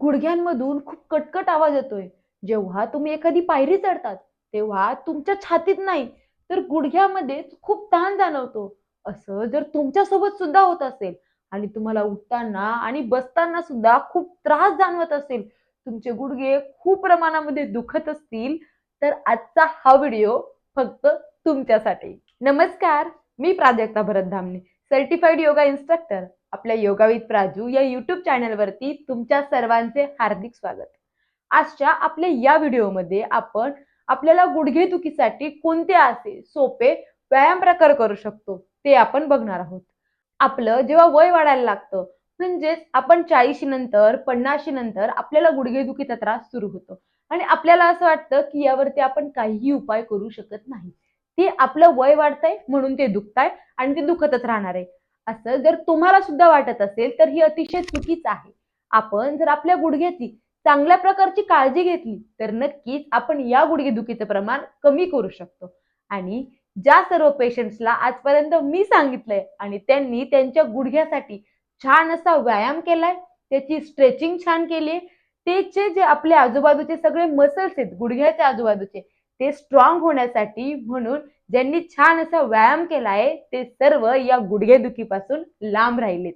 गुडघ्यांमधून खूप कटकट आवाज येतोय. जेव्हा तुम्ही एखादी पायरी चढतात तेव्हा तुमच्या छातीत नाही तर गुडघ्यामध्ये खूप ताण जाणवतो. असं जर तुमच्यासोबत सुद्धा होत असेल आणि तुम्हाला उठताना आणि बसताना सुद्धा खूप त्रास जाणवत असेल तुमचे गुडघे खूप प्रमाणामध्ये दुखत असतील तर आजचा हा व्हिडिओ फक्त तुमच्यासाठी. नमस्कार मी Prajakta Bharat Dhamane certified yoga instructor आपल्या योगावित प्राजू या युट्यूब चॅनलवरती तुमच्या सर्वांचे हार्दिक स्वागत. आजच्या आपल्या या व्हिडिओमध्ये आपण आपल्याला गुडघेदुखीसाठी कोणते असे सोपे व्यायाम प्रकार करू शकतो ते आपण बघणार आहोत. आपलं जेव्हा वय वाढायला लागतं म्हणजेच आपण चाळीशी नंतर पन्नाशी नंतर आपल्याला गुडघेदुखीचा त्रास सुरू होतो. आणि आपल्याला असं वाटतं की यावरती आपण काहीही उपाय करू शकत नाही. ते आपलं वय वाढतंय म्हणून ते दुखताय आणि ते दुखतच राहणार आहे. असं जर तुम्हाला सुद्धा वाटत असेल तर ही अतिशय चुकीचं आहे. आपण जर आपल्या गुडघ्याची चांगल्या प्रकारची काळजी घेतली तर नक्कीच आपण या गुडघेदुखीचं प्रमाण कमी करू शकतो. आणि ज्या सर्व पेशंट्सला आजपर्यंत मी सांगितलंय आणि त्यांनी त्यांच्या गुडघ्यासाठी छान असा व्यायाम केलाय त्याची स्ट्रेचिंग छान केली त्याचे जे आपले आजूबाजूचे सगळे मसल्स आहेत गुडघ्याच्या आजूबाजूचे ते स्ट्रॉंग होण्यासाठी म्हणून ज्यांनी छान असा व्यायाम केलाय ते सर्व या गुडघेदुखीपासून लांब राहिलेत.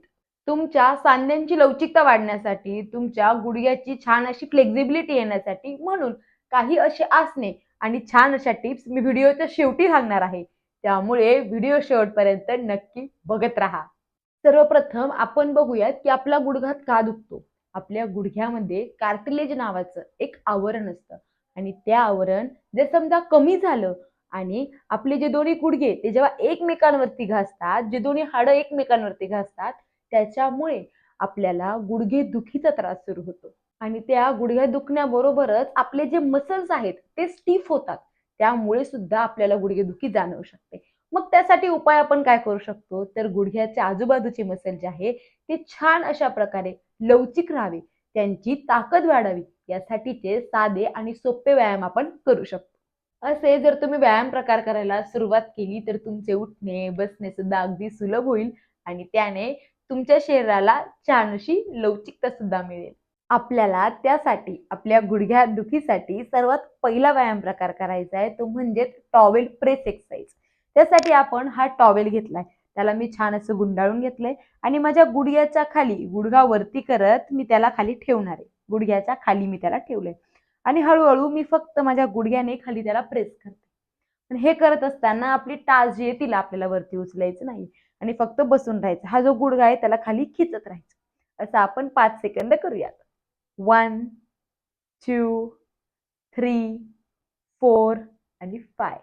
तुमच्या सांध्यांची लवचिकता वाढण्यासाठी तुमच्या गुडघ्याची छान अशी फ्लेक्झिबिलिटी येण्यासाठी म्हणून काही असे आसने आणि छान अशा टिप्स मी व्हिडिओच्या शेवटी सांगणार आहे. त्यामुळे व्हिडिओ शेवटपर्यंत नक्की बघत राहा. सर्वप्रथम आपण बघूयात की आपला गुडघात का दुखतो? आपल्या गुडघ्यामध्ये कार्टिलेज नावाचं एक आवरण असतं आणि त्या आवरण जर समजा कमी झालं आणि आपले जे दोन्ही गुडघे ते जेव्हा एकमेकांवरती घासतात जे दोन्ही हाडं एकमेकांवरती घासतात त्याच्यामुळे आपल्याला गुडघे दुखीचा त्रास सुरू होतो. आणि त्या गुडघ्या दुखण्याबरोबरच आपले जे मसल्स आहेत ते स्टीफ होतात. त्यामुळे सुद्धा आपल्याला गुडघेदुखी जाणवू शकते. मग त्यासाठी उपाय आपण काय करू शकतो? तर गुडघ्याच्या आजूबाजूचे मसल जे आहे ते छान अशा प्रकारे लवचिक राहावे. त्यांची ताकद वाढावी. यासाठीचे साधे आणि सोपे व्यायाम आपण करू शकतो. असे जर तुम्ही व्यायाम प्रकार करायला सुरुवात केली तर तुमचे उठणे बसणे सुद्धा अगदी सुलभ होईल आणि त्याने तुमच्या शरीराला छान अशी लवचिकता सुद्धा मिळेल. आपल्याला त्यासाठी आपल्या गुडघ्या दुखीसाठी सर्वात पहिला व्यायाम प्रकार करायचा आहे तो म्हणजे टॉवेल प्रेस एक्सरसाइज. त्यासाठी आपण हा टॉवेल घेतलाय. त्याला मी छान असं गुंडाळून घेतलंय आणि माझ्या गुडघ्याच्या खाली गुडघा वरती करत मी त्याला खाली ठेवणार आहे. गुडघ्याच्या खाली मी त्याला ठेवलंय. आणि हळूहळू मी फक्त माझ्या गुडघ्याने खाली त्याला प्रेस करते. पण हे करत असताना आपली टाच जी आहे तिला आपल्याला वरती उचलायचं नाही. आणि फक्त बसून राहायचं. हा जो गुडघा आहे त्याला खाली खिचत राहायचं. असं आपण पाच सेकंद करूयात. वन टू थ्री फोर आणि फाय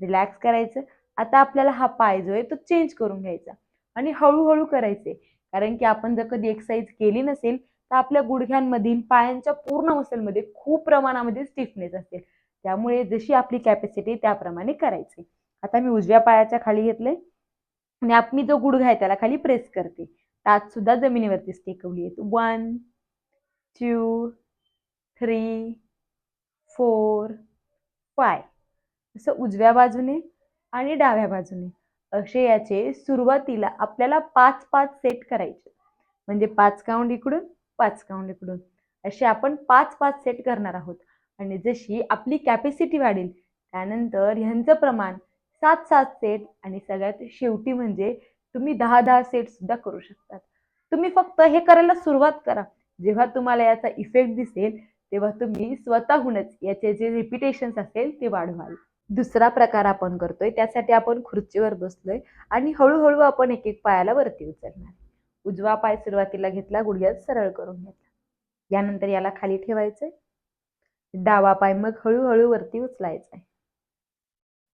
रिलॅक्स करायचं. आता आपल्याला हा पाय जो आहे तो चेंज करून घ्यायचा. आणि हळूहळू करायचे. कारण की आपण जर कधी एक्सरसाइज केली नसेल तर आपल्या गुडघ्यांमधील पायांच्या पूर्ण मसलमध्ये खूप प्रमाणामध्ये स्टिफनेस असेल त्यामुळे जशी आपली कॅपॅसिटी त्याप्रमाणे करायची. आता मी उजव्या पायाच्या खाली घेतले आणि आप मी जो गुडघा आहे त्याला खाली प्रेस करते. टाच सुद्धा जमिनीवरतीच टेकवली आहेत one two three four five असं उजव्या बाजूने आणि डाव्या बाजूने. असे याचे सुरुवातीला आपल्याला पाच पाच सेट करायचे. म्हणजे पाच काउंट इकडून पाच काउंट इकडून. असे आपण पाच पाच सेट करणार आहोत. आणि जशी आपली कॅपॅसिटी वाढेल त्यानंतर ह्यांचं प्रमाण सात सात सेट आणि सगळ्यात शेवटी म्हणजे तुम्ही दहा दहा सेट सुद्धा करू शकतात. तुम्ही फक्त हे करायला सुरुवात करा. जेव्हा तुम्हाला याचा इफेक्ट दिसेल तेव्हा तुम्ही स्वतःहूनच याचे जे रिपिटेशन्स असेल ते वाढवाल. दुसरा प्रकार आपण करतोय त्यासाठी आपण खुर्चीवर बसलोय आणि हळूहळू आपण एक एक पायाला वरती उचलणार. उजवा पाय सुरुवातीला घेतला गुडघ्यात सरळ करून घेतला. यानंतर याला खाली ठेवायचंय. डावा पाय मग हळूहळू वरती उचलायचा आहे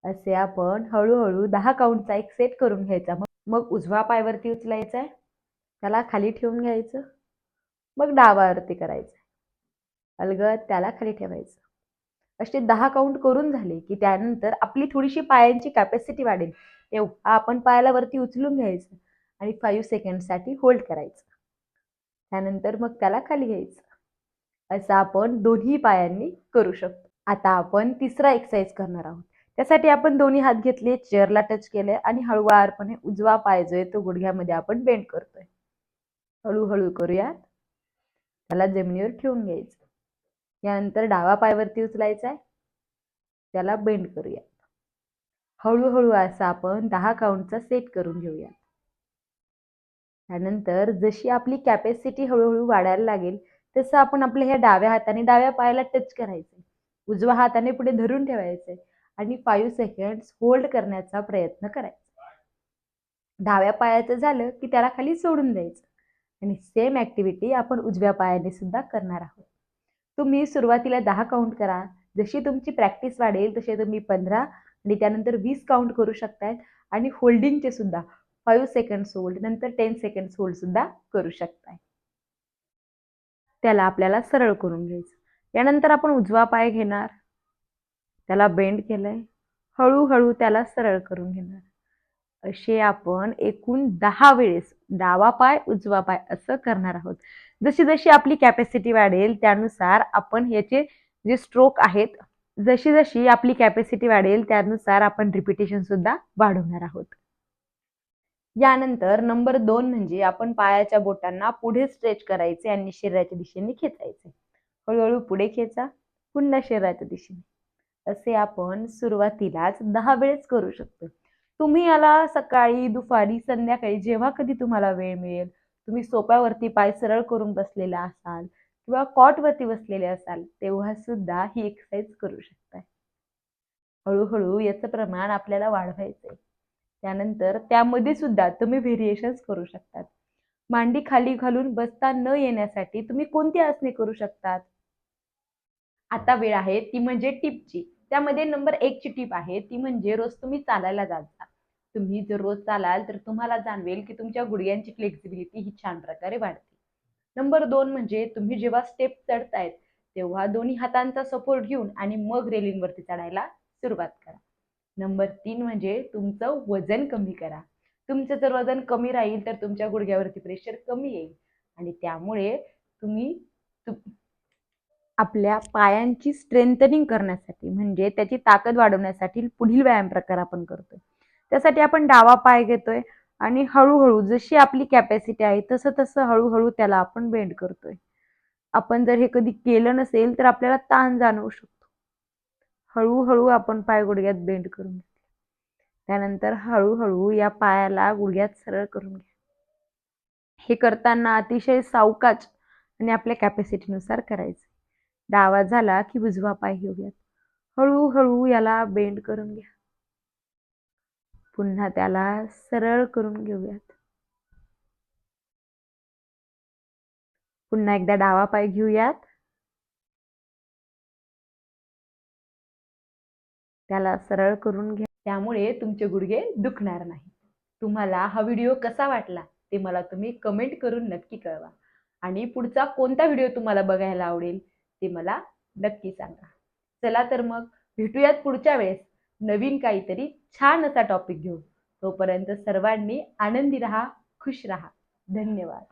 असे आपण हळूहळू दहा काउंटचा एक सेट करून घ्यायचा. मग मग उजवा पाय वरती उचलायचा आहे त्याला खाली ठेवून घ्यायचं. मग डावावरती करायचं अलगद त्याला खाली ठेवायचं. असे दहा काउंट करून झाले की त्यानंतर आपली थोडीशी पायांची कॅपॅसिटी वाढेल. तेव्हा आपण पायाला वरती उचलून घ्यायचं. आणि फाईव्ह सेकंडसाठी होल्ड करायचं. त्यानंतर मग त्याला खाली घ्यायचं. असं आपण दोन्ही पायांनी करू शकतो. आता आपण तिसरा एक्सरसाइज करणार आहोत. त्यासाठी आपण दोन्ही हात घेतले चेअरला टच केले आणि हळूवारपणे उजवा पाय जो आहे तो गुडघ्यामध्ये आपण बेंड करतोय. हळूहळू करूयात. त्याला जमिनीवर ठेवून घ्यायचं. यानंतर डावा पायवरती उचलायचा आहे. त्याला बेंड करूयात. हळूहळू असं आपण दहा काउंटचा सेट करून घेऊयात. त्यानंतर जशी आपली कॅपॅसिटी हळूहळू वाढायला लागेल तसं आपण आपल्या ह्या डाव्या हाताने डाव्या पायाला टच करायचं उजव्या हाताने पुढे धरून ठेवायचं आणि फाईव्ह सेकंड्स होल्ड करण्याचा प्रयत्न करायचा. डाव्या पायाचं झालं की त्याला खाली सोडून द्यायचं. आणि सेम ॲक्टिव्हिटी आपण उजव्या पायाने सुद्धा करणार आहोत. तुम्ही सुरुवातीला दहा काउंट करा. जशी तुमची प्रॅक्टिस वाढेल तसे तुम्ही पंधरा आणि त्यानंतर वीस काउंट करू शकतायत. आणि होल्डिंगचे सुद्धा फाईव्ह सेकंड्स होल्ड नंतर टेन सेकंड्स होल्ड सुद्धा करू शकताय. त्याला आपल्याला सरळ करून घ्यायचं. यानंतर आपण उजवा पाय घेणार. त्याला बेंड केलंय. हळूहळू त्याला सरळ करून घेणार. असे आपण एकूण दहा वेळेस डावा पाय उजवा पाय असं करणार आहोत. जशी जशी आपली कॅपॅसिटी वाढेल त्यानुसार आपण याचे जे स्ट्रोक आहेत जशी जशी आपली कॅपॅसिटी वाढेल त्यानुसार आपण रिपिटेशन सुद्धा वाढवणार आहोत. यानंतर नंबर दोन म्हणजे आपण पायाच्या बोटांना पुढे स्ट्रेच करायचे आणि शरीराच्या दिशेने खेचायचे. हळूहळू पुढे खेचा पुन्हा शरीराच्या दिशेने. असे आपण सुरुवातीलाच दहा वेळेस करू शकतो. तुम्ही याला सकाळी दुपारी संध्याकाळी जेव्हा कधी तुम्हाला वेळ मिळेल तुम्ही सोप्यावरती पाय सरळ करून बसलेला असाल किंवा कॉटवरती बसलेले असाल तेव्हा सुद्धा ही एक्सरसाइज करू शकताय. हळूहळू याचं प्रमाण आपल्याला वाढवायचंय. त्यानंतर त्यामध्ये सुद्धा तुम्ही व्हेरिएशन्स करू शकतात. मांडी खाली घालून बसता न येण्यासाठी तुम्ही कोणती आसने करू शकतात? आता वेळ आहे ती म्हणजे टिपची. त्यामध्ये नंबर एक ची टीप आहे ती म्हणजे रोज तुम्ही चालायला जात जा तुम्ही जर रोज चालाल तर तुम्हाला जाणवेल की तुमच्या गुडघ्यांची फ्लेक्सिबिलिटी ही छान प्रकारे वाढते. नंबर दोन म्हणजे तुम्ही जेव्हा स्टेप चढतायत तेव्हा दोन्ही हातांचा सपोर्ट घेऊन आणि मग रेलिंगवरती चढायला सुरुवात करा. नंबर तीन म्हणजे तुमचं वजन कमी करा. तुमचं जर वजन कमी राहील तर तुमच्या गुडघ्यावरती प्रेशर कमी येईल. आणि त्यामुळे तुम्ही आपल्या पायांची स्ट्रेंथनिंग करण्यासाठी म्हणजे त्याची ताकद वाढवण्यासाठी पुढील व्यायाम प्रकार आपण करतोय. त्यासाठी आपण डावा पाय घेतोय आणि हळूहळू जशी आपली कॅपॅसिटी आहे तसं तसं हळूहळू त्याला आपण बेंड करतोय. आपण जर हे कधी केलं नसेल तर आपल्याला ताण जाणवू शकतो. हळूहळू आपण पाय गुडघ्यात बेंड करून घेतले. त्यानंतर हळूहळू या पायाला गुडघ्यात सरळ करून घ्या. हे करताना अतिशय सावकाच आणि आपल्या कॅपॅसिटीनुसार करायचं. डावा झाला की उजवा पाय घेऊयात हळूहळू याला बेंड करून घ्या. पुन्हा त्याला सरळ करून घेऊयात. पुन्हा एकदा डावा पाय घेऊयात. त्याला सरळ करून घ्या. त्यामुळे तुमचे गुडघे दुखणार नाही तुम्हाला हा व्हिडिओ कसा वाटला ते मला तुम्ही कमेंट करून नक्की कळवा. आणि पुढचा कोणता व्हिडिओ तुम्हाला बघायला आवडेल ते मला नक्की सांगा. चला तर मग भेटूयात पुढच्या वेळेस. नवीन काहीतरी छान असा टॉपिक घेऊन. तोपर्यंत सर्वांनी आनंदी राहा खुश राहा. धन्यवाद.